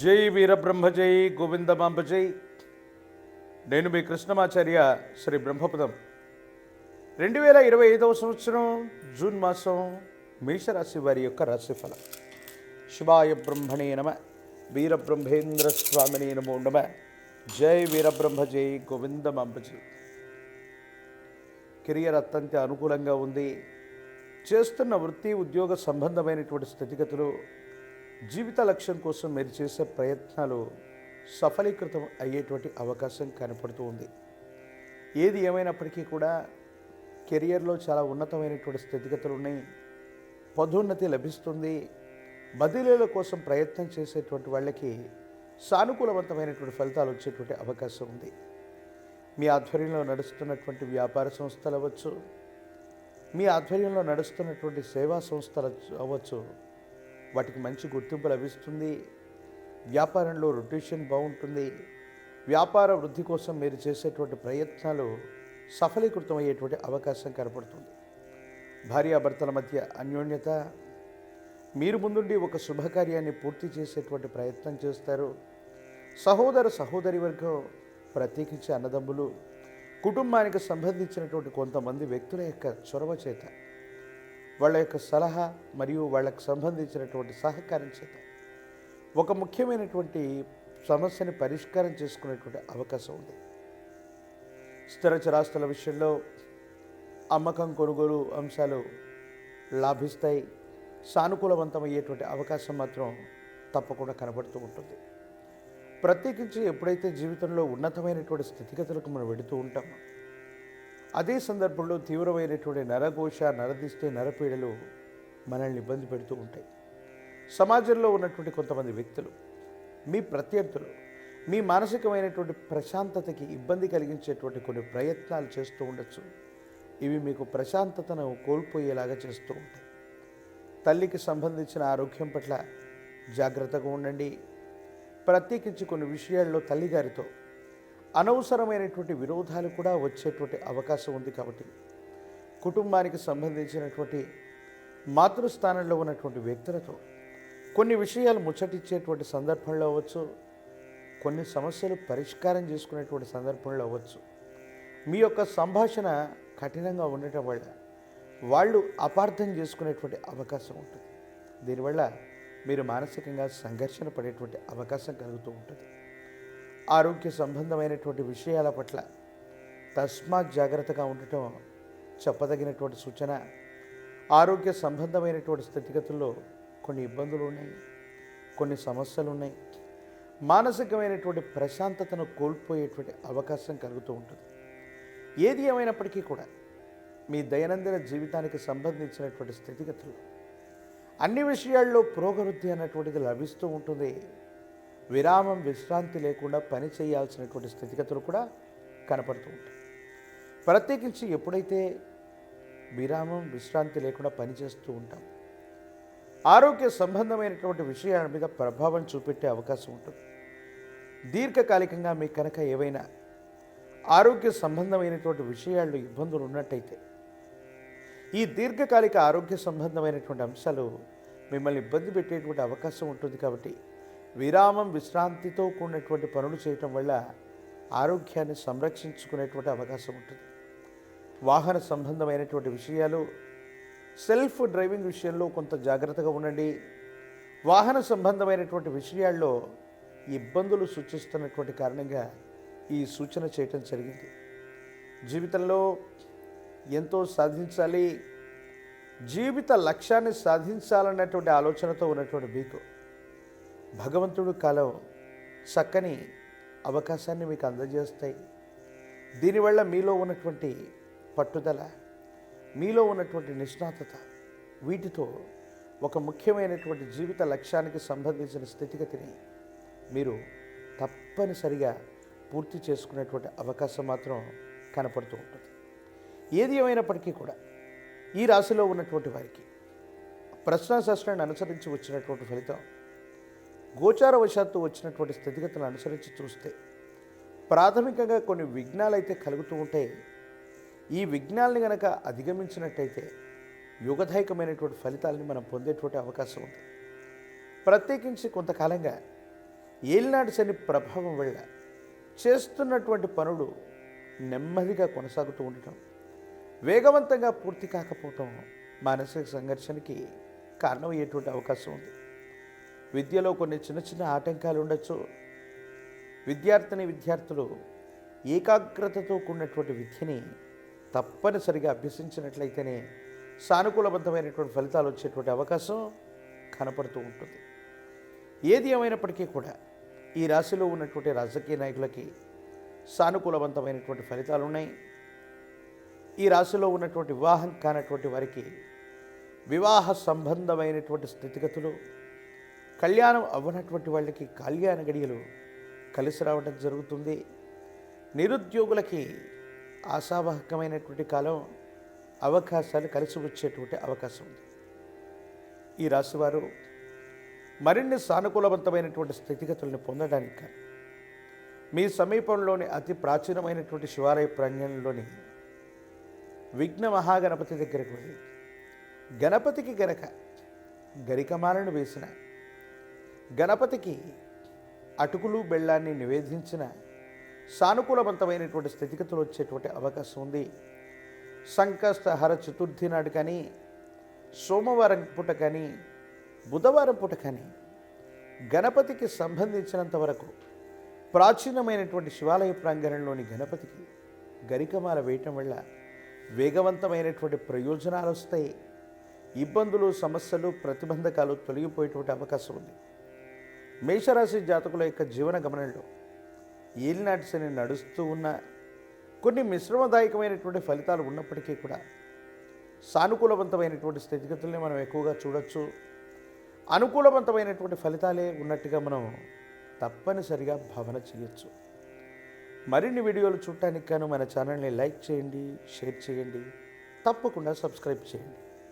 జై వీరబ్రహ్మ జై గోవిందమాంబ జై. నేను మీ కృష్ణమాచార్య శ్రీ బ్రహ్మపదం. రెండు వేల ఇరవై ఐదవ సంవత్సరం జూన్ మాసం మేషరాశి వారి యొక్క రాశిఫలం. శివాయ బ్రహ్మణే నమ వీరబ్రహ్మేంద్ర స్వామిని నమో నమ జై వీరబ్రహ్మ జై గోవిందమాంబ జై. కెరియర్ అత్యంత అనుకూలంగా ఉంది. చేస్తున్న వృత్తి ఉద్యోగ సంబంధమైనటువంటి స్థితిగతులు జీవిత లక్ష్యం కోసం మీరు చేసే ప్రయత్నాలు సఫలీకృతం అయ్యేటువంటి అవకాశం కనపడుతూ ఉంది. ఏది ఏమైనప్పటికీ కూడా కెరియర్లో చాలా ఉన్నతమైనటువంటి స్థితిగతులు ఉన్నాయి. పదోన్నతి లభిస్తుంది. బదిలీల కోసం ప్రయత్నం చేసేటువంటి వాళ్ళకి సానుకూలవంతమైనటువంటి ఫలితాలు వచ్చేటువంటి అవకాశం ఉంది. మీ ఆధ్వర్యంలో నడుస్తున్నటువంటి వ్యాపార సంస్థలు అవ్వచ్చు మీ ఆధ్వర్యంలో నడుస్తున్నటువంటి సేవా సంస్థలు అవ్వచ్చు వాటికి మంచి గుర్తింపు లభిస్తుంది. వ్యాపారంలో రొటేషన్ బాగుంటుంది. వ్యాపార వృద్ధి కోసం మీరు చేసేటువంటి ప్రయత్నాలు సఫలీకృతం అయ్యేటువంటి అవకాశం కనపడుతుంది. భార్యాభర్తల మధ్య అన్యోన్యత మీరు ముందుండి ఒక శుభకార్యాన్ని పూర్తి చేసేటువంటి ప్రయత్నం చేస్తారు. సహోదర సహోదరి వర్గం ప్రత్యేకించి అన్నదమ్ములు కుటుంబానికి సంబంధించినటువంటి కొంతమంది వ్యక్తుల యొక్క చొరవ చేత వాళ్ళ యొక్క సలహా మరియు వాళ్ళకు సంబంధించినటువంటి సహకారం చేత ఒక ముఖ్యమైనటువంటి సమస్యని పరిష్కారం చేసుకునేటువంటి అవకాశం ఉంది. స్థిర చిరాస్తుల విషయంలో అమ్మకం కొనుగోలు అంశాలు లాభిస్తాయి. సానుకూలవంతమయ్యేటువంటి అవకాశం మాత్రం తప్పకుండా కనబడుతూ ఉంటుంది. ప్రత్యేకించి ఎప్పుడైతే జీవితంలో ఉన్నతమైనటువంటి స్థితిగతులకు మనం వెడుతూ ఉంటామో అదే సందర్భంలో తీవ్రమైనటువంటి నరఘోష నరదిష్టి నరపీడలు మనల్ని ఇబ్బంది పెడుతూ ఉంటాయి. సమాజంలో ఉన్నటువంటి కొంతమంది వ్యక్తులు మీ ప్రత్యర్థులు మీ మానసికమైనటువంటి ప్రశాంతతకి ఇబ్బంది కలిగించేటువంటి కొన్ని ప్రయత్నాలు చేస్తూ ఉండొచ్చు. ఇవి మీకు ప్రశాంతతను కోల్పోయేలాగా చేస్తూ ఉంటాయి. తల్లికి సంబంధించిన ఆరోగ్యం పట్ల జాగ్రత్తగా ఉండండి. ప్రత్యేకించి కొన్ని విషయాల్లో తల్లిగారితో అనవసరమైనటువంటి విరోధాలు కూడా వచ్చేటువంటి అవకాశం ఉంది కాబట్టి కుటుంబానికి సంబంధించినటువంటి మాతృస్థానంలో ఉన్నటువంటి వ్యక్తులతో కొన్ని విషయాలు ముచ్చటిచ్చేటువంటి సందర్భంలో అవ్వచ్చు కొన్ని సమస్యలు పరిష్కారం చేసుకునేటువంటి సందర్భంలో అవ్వచ్చు. మీ యొక్క సంభాషణ కఠినంగా ఉండటం వల్ల వాళ్ళు అపార్థం చేసుకునేటువంటి అవకాశం ఉంటుంది. దీనివల్ల మీరు మానసికంగా సంఘర్షణ పడేటువంటి అవకాశం కలుగుతూ ఉంటుంది. ఆరోగ్య సంబంధమైనటువంటి విషయాల పట్ల తస్మాత్ జాగ్రత్తగా ఉండటం చెప్పదగినటువంటి సూచన. ఆరోగ్య సంబంధమైనటువంటి స్థితిగతుల్లో కొన్ని ఇబ్బందులు ఉన్నాయి కొన్ని సమస్యలు ఉన్నాయి. మానసికమైనటువంటి ప్రశాంతతను కోల్పోయేటువంటి అవకాశం కలుగుతూ ఉంటుంది. ఏది ఏమైనప్పటికీ కూడా మీ దైనందిన జీవితానికి సంబంధించినటువంటి స్థితిగతులు అన్ని విషయాల్లో పురోగవృద్ధి అన్నటువంటిది లభిస్తూ ఉంటుంది. విరామం విశ్రాంతి లేకుండా పని చేయాల్సినటువంటి స్థితిగతులు కూడా కనపడుతూ ఉంటాయి. ప్రత్యేకించి ఎప్పుడైతే విరామం విశ్రాంతి లేకుండా పనిచేస్తూ ఉంటాం ఆరోగ్య సంబంధమైనటువంటి విషయాల మీద ప్రభావం చూపెట్టే అవకాశం ఉంటుంది. దీర్ఘకాలికంగా మీకు కనుక ఏవైనా ఆరోగ్య సంబంధమైనటువంటి విషయాల్లో ఇబ్బందులు ఉన్నట్టయితే ఈ దీర్ఘకాలిక ఆరోగ్య సంబంధమైనటువంటి అంశాలు మిమ్మల్ని ఇబ్బంది పెట్టేటువంటి అవకాశం ఉంటుంది కాబట్టి విరామం విశ్రాంతితో కూడినటువంటి పనులు చేయటం వల్ల ఆరోగ్యాన్ని సంరక్షించుకునేటువంటి అవకాశం ఉంటుంది. వాహన సంబంధమైనటువంటి విషయాలు సెల్ఫ్ డ్రైవింగ్ విషయంలో కొంత జాగ్రత్తగా ఉండండి. వాహన సంబంధమైనటువంటి విషయాల్లో ఇబ్బందులు సూచిస్తున్నటువంటి కారణంగా ఈ సూచన చేయటం జరిగింది. జీవితంలో ఎంతో సాధించాలి. జీవిత లక్ష్యాన్ని సాధించాలన్నటువంటి ఆలోచనతో ఉన్నటువంటి మీకు భగవంతుడు కాలం చక్కని అవకాశాన్ని మీకు అందజేస్తాయి. దీనివల్ల మీలో ఉన్నటువంటి పట్టుదల మీలో ఉన్నటువంటి నిష్ణాతత వీటితో ఒక ముఖ్యమైనటువంటి జీవిత లక్ష్యానికి సంబంధించిన స్థితిగతిని మీరు తప్పనిసరిగా పూర్తి చేసుకునేటువంటి అవకాశం మాత్రం కనపడుతూ ఉంటుంది. ఏది ఏమైనప్పటికీ కూడా ఈ రాశిలో ఉన్నటువంటి వారికి ప్రశ్న శాస్త్రాన్ని అనుసరించి వచ్చినటువంటి ఫలితం గోచారవశాత్తు వచ్చినటువంటి స్థితిగతులను అనుసరించి చూస్తే ప్రాథమికంగా కొన్ని విఘ్నాలు అయితే కలుగుతూ ఉంటాయి ఈ విఘ్నాల్ని గనక అధిగమించినట్టయితే యుగదాయకమైనటువంటి ఫలితాలని మనం పొందేటువంటి అవకాశం ఉంది. ప్రత్యేకించి కొంతకాలంగా ఏలినాటి శని ప్రభావం వల్ల చేస్తున్నటువంటి పనులు నెమ్మదిగా కొనసాగుతూ ఉండటం వేగవంతంగా పూర్తి కాకపోవటం మానసిక సంఘర్షణకి కారణమయ్యేటువంటి అవకాశం ఉంది. విద్యలో కొన్ని చిన్న చిన్న ఆటంకాలు ఉండొచ్చు. విద్యార్థిని విద్యార్థులు ఏకాగ్రతతో కూడినటువంటి విద్యని తప్పనిసరిగా అభ్యసించినట్లయితేనే సానుకూలబద్ధమైనటువంటి ఫలితాలు వచ్చేటువంటి అవకాశం కనపడుతూ ఉంటుంది. ఏది ఏమైనప్పటికీ కూడా ఈ రాశిలో ఉన్నటువంటి రాజకీయ నాయకులకి సానుకూలవంతమైనటువంటి ఫలితాలు ఉన్నాయి. ఈ రాశిలో ఉన్నటువంటి వివాహం కానటువంటి వారికి వివాహ సంబంధమైనటువంటి స్థితిగతులు కళ్యాణం అవ్వనటువంటి వాళ్ళకి కళ్యాణ గడియలు కలిసి రావడం జరుగుతుంది. నిరుద్యోగులకి ఆశావాహకమైనటువంటి కాలం అవకాశాలు కలిసి వచ్చేటువంటి అవకాశం ఉంది. ఈ రాశివారు మరిన్ని సానుకూలవంతమైనటువంటి స్థితిగతుల్ని పొందడానికి కానీ మీ సమీపంలోని అతి ప్రాచీనమైనటువంటి శివాలయ ప్రాంగణంలోని విఘ్న మహాగణపతి దగ్గరకు వెళ్ళి గణపతికి గనక గరికమాలను వేసిన గణపతికి అటుకులు బెల్లాన్ని నివేదించిన సానుకూలవంతమైనటువంటి స్థితిగతులు వచ్చేటువంటి అవకాశం ఉంది. సంకష్టహర చతుర్థి నాడు కానీ సోమవారం పూట కానీ బుధవారం పూట కానీ గణపతికి సంబంధించినంత వరకు ప్రాచీనమైనటువంటి శివాలయ ప్రాంగణంలోని గణపతికి గరికమాల వేయటం వల్ల వేగవంతమైనటువంటి ప్రయోజనాలు వస్తాయి. ఇబ్బందులు సమస్యలు ప్రతిబంధకాలు తొలగిపోయేటువంటి అవకాశం ఉంది. మేషరాశి జాతకుల యొక్క జీవన గమనంలో ఏలినాటి శని నడుస్తూ ఉన్న కొన్ని మిశ్రమదాయకమైనటువంటి ఫలితాలు ఉన్నప్పటికీ కూడా సానుకూలవంతమైనటువంటి స్థితిగతుల్ని మనం ఎక్కువగా చూడొచ్చు. అనుకూలవంతమైనటువంటి ఫలితాలే ఉన్నట్టుగా మనం తప్పనిసరిగా భావన చేయొచ్చు. మరిన్ని వీడియోలు చూడటానికి గాను మన ఛానల్ని లైక్ చేయండి షేర్ చేయండి తప్పకుండా సబ్స్క్రైబ్ చేయండి.